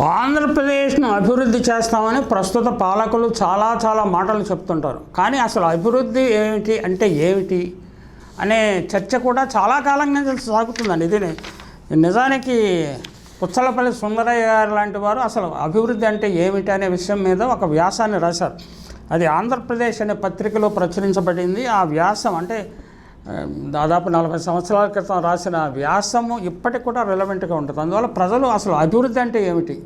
ఆంధ్రప్రదేశ్ను అభివృద్ధి చేస్తామని ప్రస్తుత పాలకులు చాలా చాలా మాటలు చెప్తుంటారు. కానీ అసలు అభివృద్ధి ఏమిటి అంటే ఏమిటి అనే చర్చ కూడా చాలా కాలం నుంచి సాగుతుందండి. ఇది నిజానికి పుచ్చలపల్లి సుందరయ్య గారు లాంటి వారు అసలు అభివృద్ధి అంటే ఏమిటి అనే విషయం మీద ఒక వ్యాసాన్ని రాశారు. అది ఆంధ్రప్రదేశ్ అనే పత్రికలో ప్రచురించబడింది. ఆ వ్యాసం అంటే దాదాపు నలభై సంవత్సరాల క్రితం రాసిన వ్యాసము ఇప్పటికి కూడా రిలవెంట్గా ఉంటుంది. అందువల్ల ప్రజలు అసలు అభివృద్ధి అంటే ఏమిటి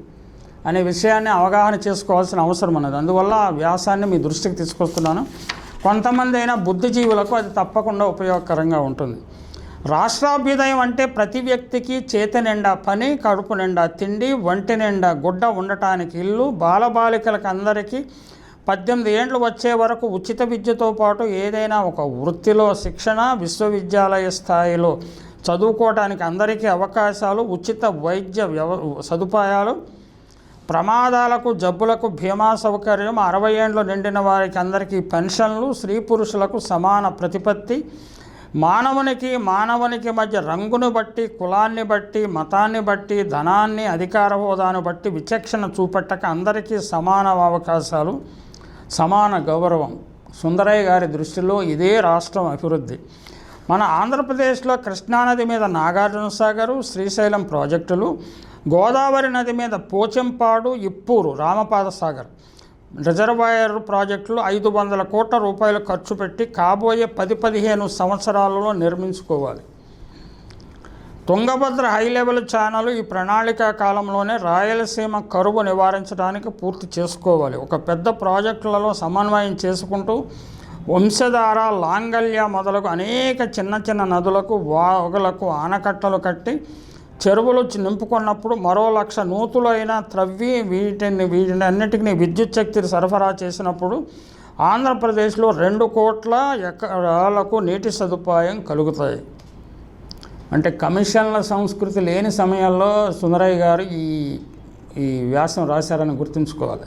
అనే విషయాన్ని అవగాహన చేసుకోవాల్సిన అవసరం ఉన్నది. అందువల్ల ఆ వ్యాసాన్ని మీ దృష్టికి తీసుకొస్తున్నాను. కొంతమంది అయినా బుద్ధిజీవులకు అది తప్పకుండా ఉపయోగకరంగా ఉంటుంది. రాష్ట్రాభ్యుదయం అంటే ప్రతి వ్యక్తికి చేతి నిండా పని కడుపు నిండా తిండి ఒంటి నిండా గుడ్డ ఉండటానికి ఇల్లు బాలబాలికలకు అందరికీ పద్దెనిమిది ఏండ్లు వచ్చే వరకు ఉచిత విద్యతో పాటు ఏదైనా ఒక వృత్తిలో శిక్షణ విశ్వవిద్యాలయ స్థాయిలో చదువుకోవడానికి అందరికీ అవకాశాలు ఉచిత వైద్య వ్యవ సదుపాయాలు ప్రమాదాలకు జబ్బులకు భీమా సౌకర్యం అరవై ఏండ్లు నిండిన వారికి అందరికీ పెన్షన్లు స్త్రీ పురుషులకు సమాన ప్రతిపత్తి మానవునికి మానవునికి మధ్య రంగును బట్టి కులాన్ని బట్టి మతాన్ని బట్టి ధనాన్ని అధికార హోదాను బట్టి విచక్షణ చూపెట్టక అందరికీ సమాన అవకాశాలు. సమాన గౌరవం. సుందరయ్య గారి దృష్టిలో ఇదే రాష్ట్రం అభివృద్ధి. మన ఆంధ్రప్రదేశ్లో కృష్ణానది మీద నాగార్జున సాగరు శ్రీశైలం ప్రాజెక్టులు గోదావరి నది మీద పోచంపాడు ఇప్పూరు రామపాద సాగర్. రిజర్వాయర్ ప్రాజెక్టులు ఐదు వందల కోట్ల రూపాయలు ఖర్చు పెట్టి కాబోయే పది పదిహేను సంవత్సరాలలో నిర్మించుకోవాలి. తుంగభద్ర హై లెవెల్ ఛానల్ ఈ ప్రణాళిక కాలంలోనే రాయలసీమ కరువు నివారించడానికి పూర్తి చేసుకోవాలి. ఒక పెద్ద ప్రాజెక్టులలో సమన్వయం చేసుకుంటూ వంశధార లాంగల్య మొదలకు అనేక చిన్న చిన్న నదులకు వాగులకు ఆనకట్టలు కట్టి చెరువులు నింపుకున్నప్పుడు మరో లక్ష నూతులైన త్రవ్వి వీటిని వీటిని అన్నిటికీ విద్యుత్ శక్తిని సరఫరా చేసినప్పుడు ఆంధ్రప్రదేశ్లో రెండు కోట్ల ఎకరాలకు నీటి సదుపాయం కలుగుతాయి. అంటే కమిషన్ల సంస్కృతి లేని సమయంలో సుందరయ్య గారు ఈ ఈ వ్యాసం రాశారని గుర్తుంచుకోవాలి.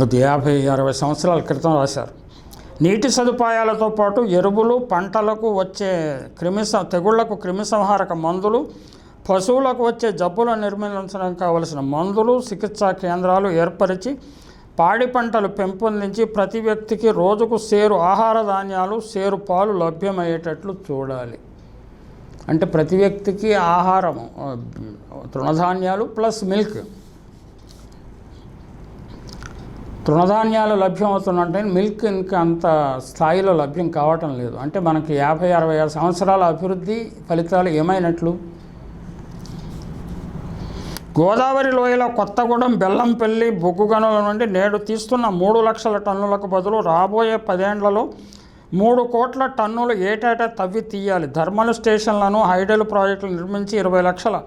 గత యాభై అరవై సంవత్సరాల క్రితం రాశారు. నీటి సదుపాయాలతో పాటు ఎరువులు పంటలకు వచ్చే క్రిమి తెగుళ్ళకు క్రిమిసంహారక మందులు పశువులకు వచ్చే జబ్బులను నిర్మించడానికి కావలసిన మందులు చికిత్సా కేంద్రాలు ఏర్పరిచి పాడి పంటలు పెంపొందించి ప్రతి వ్యక్తికి రోజుకు సేరు ఆహార ధాన్యాలు సేరు పాలు లభ్యమయ్యేటట్లు చూడాలి. అంటే ప్రతి వ్యక్తికి ఆహారం తృణధాన్యాలు ప్లస్ మిల్క్. తృణధాన్యాలు లభ్యమవుతున్నట్టే మిల్క్ ఇంకా అంత స్థాయిలో లభ్యం కావటం లేదు. అంటే మనకి యాభై అరవై ఆరు సంవత్సరాల అభివృద్ధి ఫలితాలు ఏమైనట్లు? గోదావరి లోయలో కొత్తగూడెం బెల్లంపల్లి బొగ్గు గనుల నుండి నేడు తీస్తున్న మూడు లక్షల టన్నులకు బదులు రాబోయే పదేండ్లలో మూడు కోట్ల టన్నులు ఏటేటా తవ్వి తీయాలి. థర్మల్ స్టేషన్లను హైడల్ ప్రాజెక్టులు నిర్మించి ఇరవై లక్షల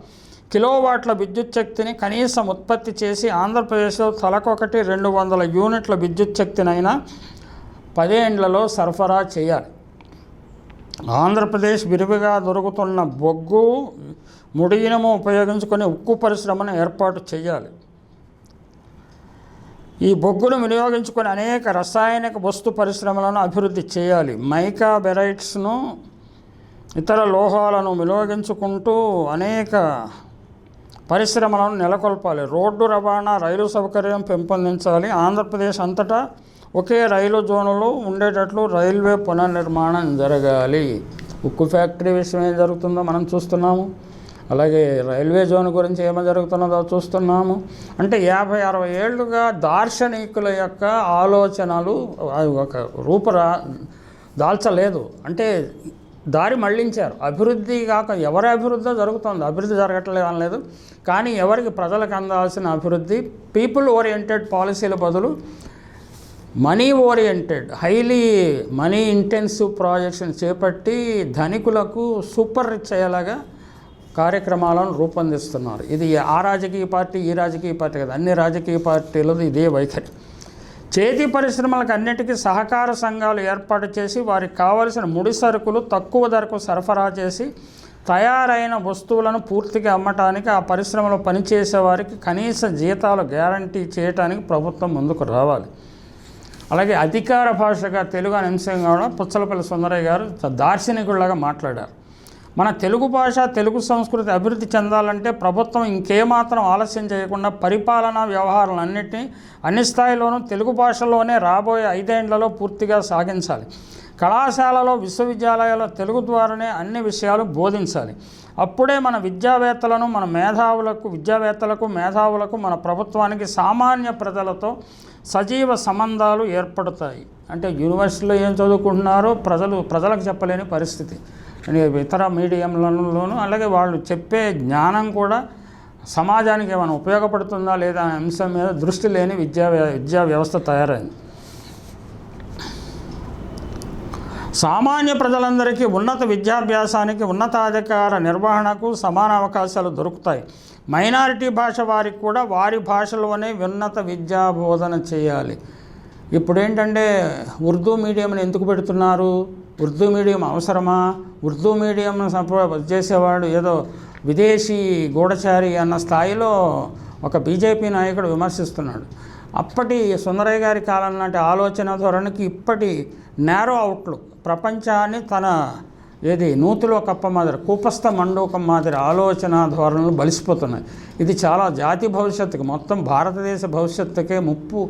కిలోవాట్ల విద్యుత్ శక్తిని కనీసం ఉత్పత్తి చేసి ఆంధ్రప్రదేశ్లో తలకొకటి రెండు వందల యూనిట్ల విద్యుత్ శక్తినైనా పదేండ్లలో సరఫరా చేయాలి. ఆంధ్రప్రదేశ్ విరివిగా దొరుకుతున్న బొగ్గు ముడియినము ఉపయోగించుకొని ఉక్కు పరిశ్రమను ఏర్పాటు చేయాలి. ఈ బొగ్గును వినియోగించుకొని అనేక రసాయనిక వస్తు పరిశ్రమలను అభివృద్ధి చేయాలి. మైకా బెరైట్స్ను ఇతర లోహాలను వినియోగించుకుంటూ అనేక పరిశ్రమలను నెలకొల్పాలి. రోడ్డు రవాణా రైలు సౌకర్యం పెంపొందించాలి. ఆంధ్రప్రదేశ్ అంతటా ఒకే రైలు జోనులో ఉండేటట్లు రైల్వే పునర్నిర్మాణం జరగాలి. ఉక్కు ఫ్యాక్టరీ విషయం ఏం జరుగుతుందో మనం చూస్తున్నాము. అలాగే రైల్వే జోన్ గురించి ఏమో జరుగుతున్నదో చూస్తున్నాము. అంటే యాభై అరవై ఏళ్ళుగా దార్శనికుల యొక్క ఆలోచనలు ఒక రూపురా దాల్చలేదు. అంటే దారి మళ్ళించారు అభివృద్ధి కాక ఎవరి అభివృద్ధి జరుగుతుంది? అభివృద్ధి జరగట్లేదు అనలేదు కానీ ఎవరికి ప్రజలకు అందాల్సిన అభివృద్ధి పీపుల్ ఓరియంటెడ్ పాలసీల బదులు money oriented highly money intensive ప్రాజెక్ట్స్ని చేపట్టి ధనికులకు సూపర్ రిచ్ అయ్యేలాగా కార్యక్రమాలను రూపొందిస్తున్నారు. ఇది ఆ రాజకీయ పార్టీ ఈ రాజకీయ పార్టీ కదా అన్ని రాజకీయ పార్టీలది ఇదే వైఖరి. చేతి పరిశ్రమలకు అన్నిటికీ సహకార సంఘాలు ఏర్పాటు చేసి వారికి కావలసిన ముడి సరుకులు తక్కువ ధరకు సరఫరా చేసి తయారైన వస్తువులను పూర్తిగా అమ్మటానికి ఆ పరిశ్రమలో పనిచేసే వారికి కనీస జీతాలు గ్యారంటీ చేయడానికి ప్రభుత్వం ముందుకు రావాలి. అలాగే అధికార భాషగా తెలుగు అని అంశం కావడం పుచ్చలపల్లి సుందరయ్య గారు దార్శనికుడిలాగా మాట్లాడారు. మన తెలుగు భాష తెలుగు సంస్కృతి అభివృద్ధి చెందాలంటే ప్రభుత్వం ఇంకేమాత్రం ఆలస్యం చేయకుండా పరిపాలనా వ్యవహారాలన్నింటినీ అన్ని స్థాయిలోనూ తెలుగు భాషలోనే రాబోయే ఐదేండ్లలో పూర్తిగా సాగించాలి. కళాశాలలో విశ్వవిద్యాలయాల్లో తెలుగు ద్వారానే అన్ని విషయాలు బోధించాలి. అప్పుడే మన విద్యావేత్తలను మన మేధావులకు విద్యావేత్తలకు మేధావులకు మన ప్రభుత్వానికి సామాన్య ప్రజలతో సజీవ సంబంధాలు ఏర్పడతాయి. అంటే యూనివర్సిటీలో ఏం చదువుకుంటున్నారో ప్రజలు ప్రజలకు చెప్పలేని పరిస్థితి. ఇతర మీడియంలలోనూ అలాగే వాళ్ళు చెప్పే జ్ఞానం కూడా సమాజానికి ఏమైనా ఉపయోగపడుతుందా లేదా అనే అంశం మీద దృష్టి లేని విద్యా వ్య- విద్యా వ్యవస్థ తయారైంది. సామాన్య ప్రజలందరికీ ఉన్నత విద్యాభ్యాసానికి ఉన్నతాధికార నిర్వహణకు సమాన అవకాశాలు దొరుకుతాయి. మైనారిటీ భాష వారికి కూడా వారి భాషలోనే ఉన్నత విద్యా బోధన చేయాలి. ఇప్పుడు ఏంటంటే ఉర్దూ మీడియంని ఎందుకు పెడుతున్నారు? ఉర్దూ మీడియం అవసరమా? ఉర్దూ మీడియం చేసేవాడు ఏదో విదేశీ గూఢచారి అన్న స్థాయిలో ఒక బీజేపీ నాయకుడు విమర్శిస్తున్నాడు. అప్పటి సుందరయ్య గారి కాలం లాంటి ఆలోచన ధోరణికి ఇప్పటి నేరో అవుట్లుక్ ప్రపంచాన్ని తన ఏది? నూతిలో కప్ప మాదిరి కూపస్థ మండూకం మాదిరి ఆలోచన ధోరణులు బలిసిపోతున్నాయి. ఇది చాలా జాతి భవిష్యత్తుకి మొత్తం భారతదేశ భవిష్యత్తుకే ముప్పు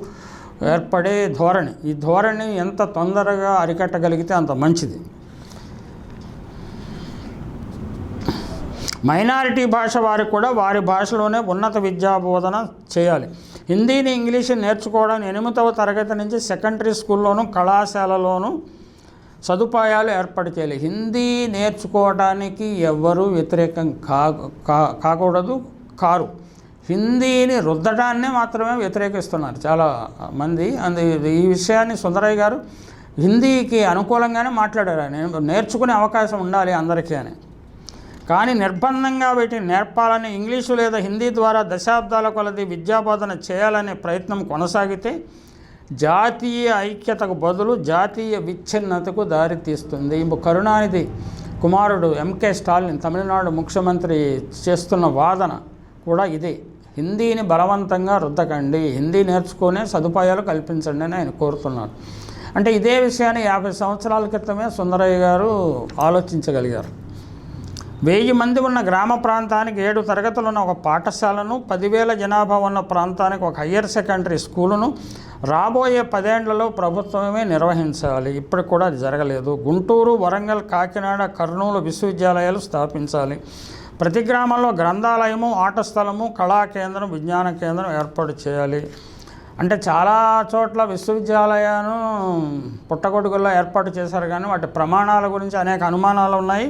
ఏర్పడే ధోరణి. ఈ ధోరణి ఎంత తొందరగా అరికట్టగలిగితే అంత మంచిది. మైనారిటీ భాష వారికి కూడా వారి భాషలోనే ఉన్నత విద్యా బోధన చేయాలి. హిందీని ఇంగ్లీష్ నేర్చుకోవడానికి ఎనిమిదవ తరగతి నుంచి సెకండరీ స్కూల్లోనూ కళాశాలలోనూ సదుపాయాలు ఏర్పాటు చేయాలి. హిందీ నేర్చుకోవడానికి ఎవ్వరూ వ్యతిరేకం కా కా- కాకూడదు కారు. హిందీని రుద్దడాన్నే మాత్రమే వ్యతిరేకిస్తున్నారు చాలా మంది. అందు ఈ విషయాన్ని సుందరయ్య గారు హిందీకి అనుకూలంగానే మాట్లాడారు. నేను నేర్చుకునే అవకాశం ఉండాలి అందరికీ అని. కానీ నిర్బంధంగా వీటిని నేర్పాలని ఇంగ్లీషు లేదా హిందీ ద్వారా దశాబ్దాల కొలది విద్యాబోధన చేయాలనే ప్రయత్నం కొనసాగితే జాతీయ ఐక్యతకు బదులు జాతీయ విచ్ఛిన్నతకు దారితీస్తుంది కరుణానిధి కుమారుడు ఎంకే స్టాలిన్ తమిళనాడు ముఖ్యమంత్రి చేస్తున్న వాదన కూడా ఇదే. హిందీని బలవంతంగా రుద్దకండి. హిందీ నేర్చుకునే సదుపాయాలు కల్పించండి అని ఆయన కోరుతున్నారు అంటే ఇదే విషయాన్ని యాభై సంవత్సరాల క్రితమే సుందరయ్య గారు ఆలోచించగలిగారు. వెయ్యి మంది ఉన్న గ్రామ ప్రాంతానికి ఏడు తరగతులు ఉన్న ఒక పాఠశాలను పదివేల జనాభా ఉన్న ప్రాంతానికి ఒక హయ్యర్ సెకండరీ స్కూలును రాబోయే పదేండ్లలో ప్రభుత్వమే నిర్వహించాలి. ఇప్పటికి కూడా అది జరగలేదు. గుంటూరు వరంగల్ కాకినాడ కర్నూలు విశ్వవిద్యాలయాలు స్థాపించాలి. ప్రతి గ్రామంలో గ్రంథాలయము ఆట స్థలము కళా కేంద్రం విజ్ఞాన కేంద్రం ఏర్పాటు చేయాలి. అంటే చాలా చోట్ల విశ్వవిద్యాలయాలను పుట్టగొడుగుల్లో ఏర్పాటు చేశారు కానీ వాటి ప్రమాణాల గురించి అనేక అనుమానాలు ఉన్నాయి.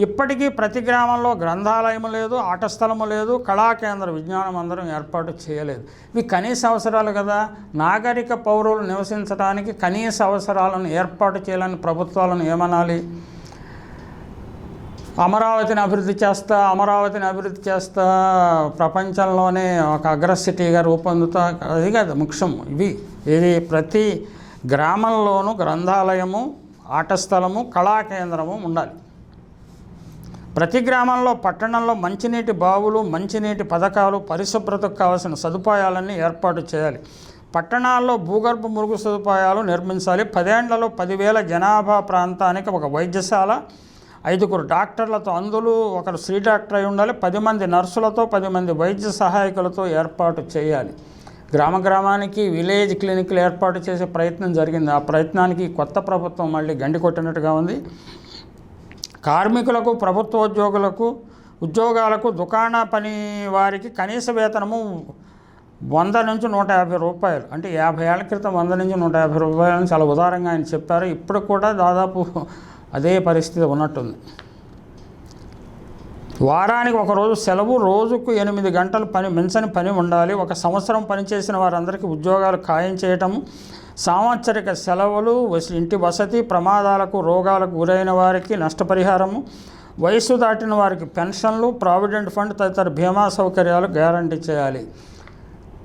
ఇప్పటికీ ప్రతి గ్రామంలో గ్రంథాలయం లేదు ఆటస్థలము లేదు కళా కేంద్ర విజ్ఞాన మందిరం ఏర్పాటు చేయలేదు. ఇవి కనీస అవసరాలు కదా. నాగరిక పౌరులు నివసించడానికి కనీస అవసరాలను ఏర్పాటు చేయాలని ప్రభుత్వాలను ఏమనాలి? అమరావతిని అభివృద్ధి చేస్తా అమరావతిని అభివృద్ధి చేస్తా ప్రపంచంలోనే ఒక అగ్రసిటీగా రూపొందుతా అది కాదు ముఖ్యం ఇవి. ఇది ప్రతి గ్రామంలోనూ గ్రంథాలయము ఆట స్థలము కళా కేంద్రము ఉండాలి. ప్రతి గ్రామంలో పట్టణంలో మంచినీటి బావులు మంచినీటి పథకాలు పరిశుభ్రతకు కావాల్సిన సదుపాయాలన్నీ ఏర్పాటు చేయాలి. పట్టణాల్లో భూగర్భ మురుగు సదుపాయాలు నిర్మించాలి. పదేండ్లలో పదివేల జనాభా ప్రాంతానికి ఒక వైద్యశాల ఐదుగురు డాక్టర్లతో అందులో ఒకరు స్త్రీ డాక్టర్ అయి ఉండాలి పది మంది నర్సులతో పది మంది వైద్య సహాయకులతో ఏర్పాటు చేయాలి. గ్రామ గ్రామానికి విలేజ్ క్లినిక్లు ఏర్పాటు చేసే ప్రయత్నం జరిగింది. ఆ ప్రయత్నానికి కొత్త ప్రభుత్వం మళ్ళీ గండి కొట్టినట్టుగా ఉంది. కార్మికులకు ప్రభుత్వ ఉద్యోగులకు ఉద్యోగాలకు దుకాణ పని వారికి కనీస వేతనము వంద నుంచి నూట యాభై రూపాయలు. అంటే యాభై ఏళ్ళ క్రితం వంద నుంచి నూట యాభై రూపాయలని చాలా ఉదారంగా ఆయన చెప్పారు. ఇప్పుడు కూడా దాదాపు అదే పరిస్థితి ఉన్నట్టుంది. వారానికి ఒకరోజు సెలవు రోజుకు ఎనిమిది గంటలు పని మించని పని ఉండాలి. ఒక సంవత్సరం పనిచేసిన వారందరికీ ఉద్యోగాలు ఖాయం చేయటం సాంవత్సరిక సెలవులు ఇంటి వసతి ప్రమాదాలకు రోగాలకు గురైన వారికి నష్టపరిహారము వయసు దాటిన వారికి పెన్షన్లు ప్రావిడెంట్ ఫండ్ తదితర బీమా సౌకర్యాలు గ్యారంటీ చేయాలి.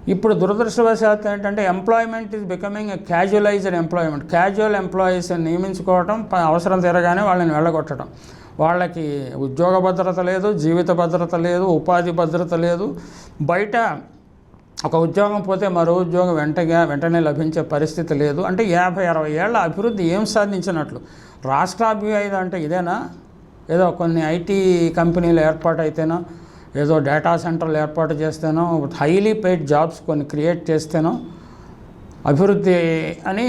ఇప్పుడు దురదృష్టవశాత్తు ఏంటంటే employment is becoming casualized employment casual employees నియమించుకోవటం ప- అవసరం తీరగానే వాళ్ళని వెళ్ళగొట్టడం వాళ్ళకి ఉద్యోగ భద్రత లేదు జీవిత భద్రత లేదు ఉపాధి భద్రత లేదు. బయట ఒక ఉద్యోగం పోతే మరో ఉద్యోగం వెంటగా వెంటనే లభించే పరిస్థితి లేదు. అంటే యాభై అరవై ఏళ్ళ అభివృద్ధి ఏం సాధించినట్లు? రాష్ట్రాభివృద్ధి అంటే ఇదేనా? ఏదో కొన్ని ఐటీ కంపెనీలు ఏర్పాటు అయితేనా ఏదో డేటా సెంటర్లు ఏర్పాటు చేస్తేనో హైలీ పెయిడ్ జాబ్స్ కొన్ని క్రియేట్ చేస్తేనో అభివృద్ధి అని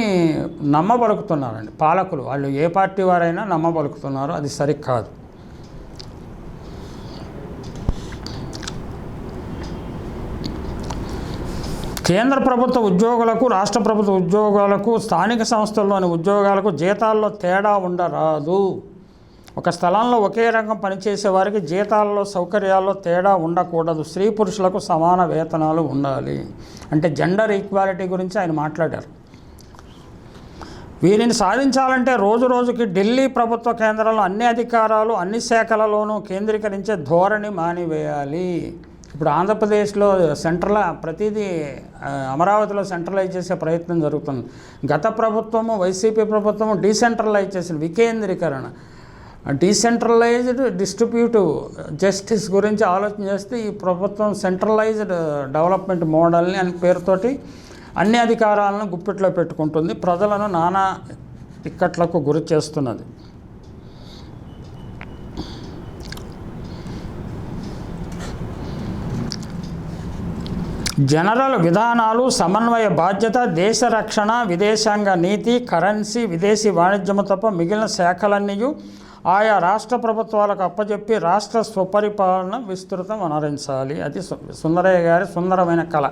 నమ్మబలుకుతున్నారండి. పాలకులు వాళ్ళు ఏ పార్టీ వారైనా నమ్మబలుకుతున్నారు అది సరికాదు కేంద్ర ప్రభుత్వ ఉద్యోగులకు రాష్ట్ర ప్రభుత్వ ఉద్యోగాలకు స్థానిక సంస్థల్లోని ఉద్యోగాలకు జీతాల్లో తేడా ఉండరాదు. ఒక స్థలంలో ఒకే రంగం పనిచేసే వారికి జీతాల్లో సౌకర్యాల్లో తేడా ఉండకూడదు. స్త్రీ పురుషులకు సమాన వేతనాలు ఉండాలి. అంటే జెండర్ ఈక్వాలిటీ గురించి ఆయన మాట్లాడారు. వీరిని సాధించాలంటే రోజు రోజుకి ఢిల్లీ ప్రభుత్వ కేంద్రంలో అన్ని అధికారాలు అన్ని శాఖలలోనూ కేంద్రీకరించే ధోరణి మానివేయాలి. ఇప్పుడు ఆంధ్రప్రదేశ్లో సెంట్రల్ ప్రతిదీ అమరావతిలో సెంట్రలైజ్ చేసే ప్రయత్నం జరుగుతుంది. గత ప్రభుత్వము వైసీపీ ప్రభుత్వము డీసెంట్రలైజ్ చేసిన వికేంద్రీకరణ. డీసెంట్రలైజ్డ్ డిస్ట్రిబ్యూటివ్ జస్టిస్ గురించి ఆలోచన చేస్తే ఈ ప్రభుత్వం సెంట్రలైజ్డ్ డెవలప్మెంట్ మోడల్ని అని పేరుతోటి అన్ని అధికారాలను గుప్పిట్లో పెట్టుకుంటుంది. ప్రజలను నానా ఇక్కట్లకు గురి చేస్తున్నది. జనరల్ విధానాలు సమన్వయ బాధ్యత దేశ రక్షణ విదేశాంగ నీతి కరెన్సీ విదేశీ వాణిజ్యము తప్ప మిగిలిన శాఖలన్నీ ఆయా రాష్ట్ర ప్రభుత్వాలకు అప్పచెప్పి రాష్ట్ర స్వపరిపాలన విస్తృతం అనరించాలి. అది సు- సుందరయ్య గారి సుందరమైన కళ.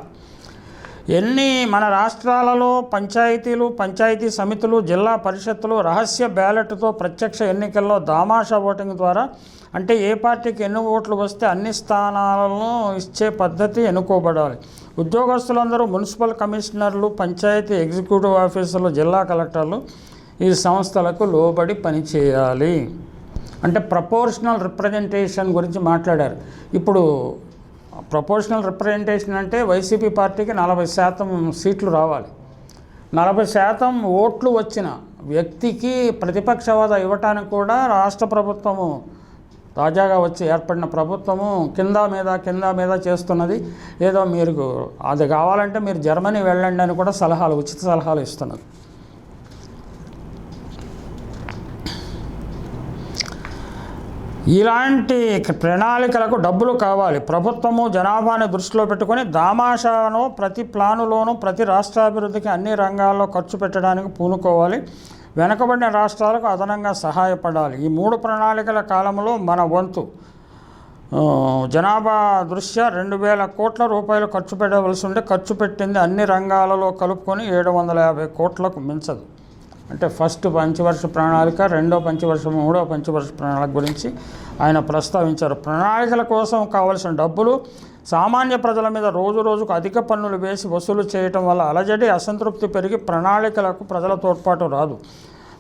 ఎన్ని మన రాష్ట్రాలలో పంచాయతీలు పంచాయతీ సమితులు జిల్లా పరిషత్తులు రహస్య బ్యాలెట్తో ప్రత్యక్ష ఎన్నికల్లో దామాషా ఓటింగ్ ద్వారా అంటే ఏ పార్టీకి ఎన్ని ఓట్లు వస్తే అన్ని స్థానాలను ఇచ్చే పద్ధతి ఎన్నుకోబడాలి. ఉద్యోగస్తులందరూ మున్సిపల్ కమిషనర్లు పంచాయతీ ఎగ్జిక్యూటివ్ ఆఫీసర్లు జిల్లా కలెక్టర్లు ఈ సంస్థలకు లోబడి పనిచేయాలి అంటే ప్రపోర్షనల్ రిప్రజెంటేషన్ గురించి మాట్లాడారు. ఇప్పుడు ప్రపోర్షనల్ రిప్రజెంటేషన్ అంటే వైసీపీ పార్టీకి నలభై శాతం సీట్లు రావాలి. నలభై శాతం ఓట్లు వచ్చిన వ్యక్తికి ప్రతిపక్ష హోదా ఇవ్వటానికి కూడా రాష్ట్ర ప్రభుత్వము తాజాగా వచ్చి ఏర్పడిన ప్రభుత్వము కింద మీద కింద మీద చేస్తున్నది. ఏదో మీరు అది కావాలంటే మీరు జర్మనీ వెళ్ళండి అని కూడా సలహాలు ఉచిత సలహాలు ఇస్తున్నారు. ఇలాంటి ప్రణాళికలకు డబ్బులు కావాలి. ప్రభుత్వము జనాభాని దృష్టిలో పెట్టుకొని దామాషాను ప్రతి ప్లానులోనూ ప్రతి రాష్ట్రాభివృద్ధికి అన్ని రంగాల్లో ఖర్చు పెట్టడానికి పూనుకోవాలి. వెనకబడిన రాష్ట్రాలకు అదనంగా సహాయపడాలి. ఈ మూడు ప్రణాళికల కాలంలో మన వంతు జనాభా దృష్ట్యా రెండు వేల కోట్ల రూపాయలు ఖర్చు పెట్టవలసి ఉంటే ఖర్చు పెట్టింది అన్ని రంగాలలో కలుపుకొని ఏడు వందల యాభై కోట్లకు మించదు. అంటే ఫస్ట్ పంచవర్ష ప్రణాళిక రెండో పంచవర్ష మూడో పంచవర్ష ప్రణాళిక గురించి ఆయన ప్రస్తావించారు. ప్రణాళికల కోసం కావలసిన డబ్బులు సామాన్య ప్రజల మీద రోజు రోజుకు అధిక పన్నులు వేసి వసూలు చేయటం వల్ల అలజడి అసంతృప్తి పెరిగి ప్రణాళికలకు ప్రజల తోడ్పాటు రాదు.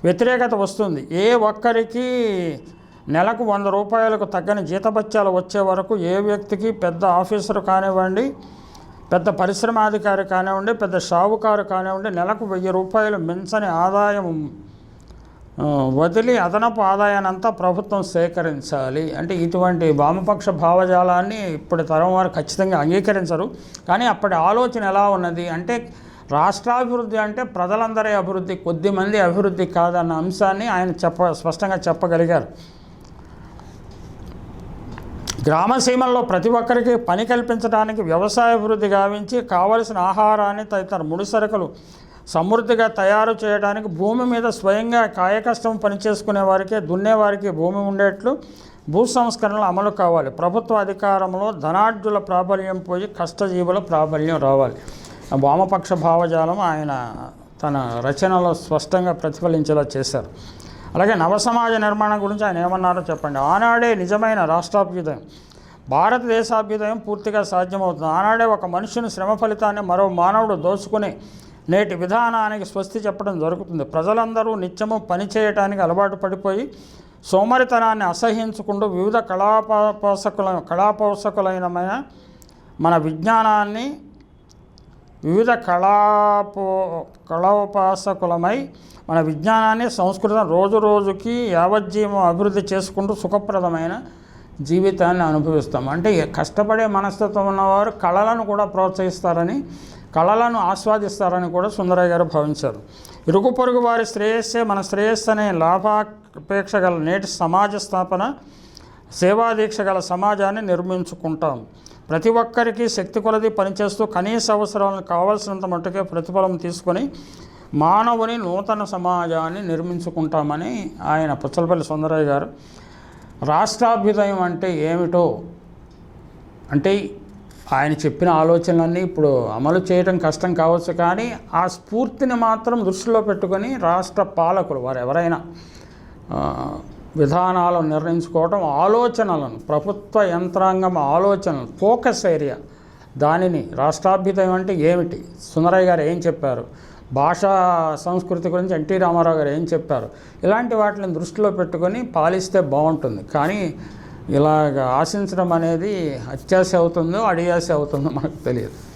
వ్యతిరేకత వస్తుంది. ఏ ఒక్కరికి నెలకు వంద రూపాయలకు తగ్గని జీతభత్యాలు వచ్చే వరకు ఏ వ్యక్తికి పెద్ద ఆఫీసర్ కానివ్వండి పెద్ద పరిశ్రమాధికారి కానివ్వండి పెద్ద షావుకారు కానివ్వండి నెలకు వెయ్యి రూపాయలు మించని ఆదాయం వదిలి అదనపు ఆదాయాన్ని అంతా ప్రభుత్వం సేకరించాలి. అంటే ఇటువంటి వామపక్ష భావజాలాన్ని ఇప్పుడు తరం వారు ఖచ్చితంగా అంగీకరించరు. కానీ అప్పటి ఆలోచన ఎలా ఉన్నది అంటే రాష్ట్రాభివృద్ధి అంటే ప్రజలందరి అభివృద్ధి కొద్ది మంది అభివృద్ధి కాదన్న అంశాన్ని ఆయన చెప్ప స్పష్టంగా చెప్పగలిగారు. గ్రామసీమల్లో ప్రతి ఒక్కరికి పని కల్పించడానికి వ్యవసాయ అభివృద్ధి గావించి కావలసిన ఆహారాన్ని తదితర ముడిసరుకులు సమృద్ధిగా తయారు చేయడానికి భూమి మీద స్వయంగా కాయకష్టం పనిచేసుకునే వారికి దున్నేవారికి భూమి ఉండేట్లు భూ సంస్కరణలు అమలు కావాలి. ప్రభుత్వ అధికారంలో ధనాఢ్యుల ప్రాబల్యం పోయి కష్టజీవుల ప్రాబల్యం రావాలి. వామపక్ష భావజాలం ఆయన తన రచనలో స్పష్టంగా ప్రతిఫలించేలా చేశారు. అలాగే నవ సమాజ నిర్మాణం గురించి ఆయన ఏమన్నారో చెప్పండి. ఆనాడే నిజమైన రాష్ట్రాభ్యుదయం భారతదేశాభ్యుదయం పూర్తిగా సాధ్యమవుతుంది. ఆనాడే ఒక మనుషుని శ్రమ ఫలితాన్ని మరో మానవుడు దోచుకుని నేటి విధానానికి స్వస్తి చెప్పడం జరుగుతుంది. ప్రజలందరూ నిత్యము పని చేయటానికి అలవాటు పడిపోయి సోమరితనాన్ని అసహించుకుంటూ వివిధ కళాపోషకుల కళాపోషకులైనమైన మన విజ్ఞానాన్ని వివిధ కళాపో కళోపాసకులమై మన విజ్ఞానాన్ని సంస్కృతం రోజు రోజుకి యావజ్జీవం అభివృద్ధి చేసుకుంటూ సుఖప్రదమైన జీవితాన్ని అనుభవిస్తాం. అంటే కష్టపడే మనస్తత్వం ఉన్నవారు కళలను కూడా ప్రోత్సహిస్తారని కళలను ఆస్వాదిస్తారని కూడా సుందరయ్య గారు భావించారు. ఇరుగు పొరుగు వారి శ్రేయస్సే మన శ్రేయస్సు అనే లాభాపేక్ష గల నేటి సమాజ స్థాపన సేవాదీక్ష గల సమాజాన్ని నిర్మించుకుంటాం. ప్రతి ఒక్కరికి శక్తి కొలది పనిచేస్తూ కనీస అవసరాలను కావాల్సినంత మట్టుకే ప్రతిఫలం తీసుకొని మానవుని నూతన సమాజాన్ని నిర్మించుకుంటామని ఆయన పుచ్చలపల్లి సుందరయ్య గారు. రాష్ట్రాభ్యుదయం అంటే ఏమిటో అంటే ఆయన చెప్పిన ఆలోచనలన్నీ ఇప్పుడు అమలు చేయడం కష్టం కావచ్చు కానీ ఆ స్ఫూర్తిని మాత్రం దృష్టిలో పెట్టుకొని రాష్ట్ర పాలకులు వారు ఎవరైనా విధానాలను నిర్ణయించుకోవడం ఆలోచనలను ప్రభుత్వ యంత్రాంగం ఆలోచనలు ఫోకస్ ఏరియా దానిని రాష్ట్రాభ్యుదయం అంటే ఏమిటి? సుందరయ్య గారు ఏం చెప్పారు? భాషా సంస్కృతి గురించి ఎన్టీ రామారావు గారు ఏం చెప్పారు? ఇలాంటి వాటిని దృష్టిలో పెట్టుకొని పాలిస్తే బాగుంటుంది. కానీ ఇలాగ ఆశించడం అనేది అత్యాశ అవుతుందో అడియాశ అవుతుందో మనకు తెలియదు.